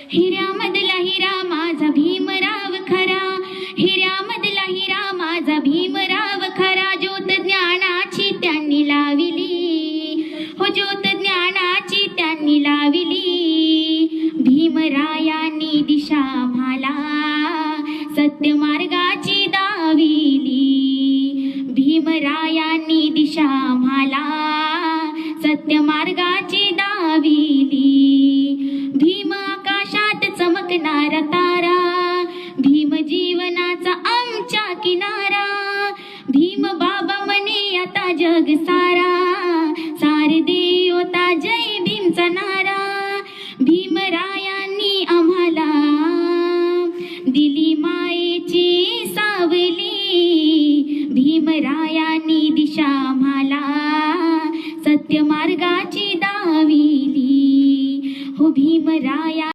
हिऱ्यामधला हिरा माझा भीमराव खरा. हिऱ्यामधला हिरा माझा भीमराव खरा. ज्योत ज्ञानाची त्यांनी लाविली. हो ज्योत ज्ञानाची त्यांनी लाविली. भीमरायांनी दिशा भाला सत्य मार्गाची दाविली. भीमरायांनी दिशा भाला सत्य मार्गाची दाविली. प्रेमाचा आमच्या किनारा. भीम बाबा मने आता जग सारा. सारे देवता जय भीमचा नारा. भीमरायांनी आम्हाला दिली मायेची सावली. भीमरायांनी दिशा आम्हाला सत्य मार्गाची दाविली. हो भीमराया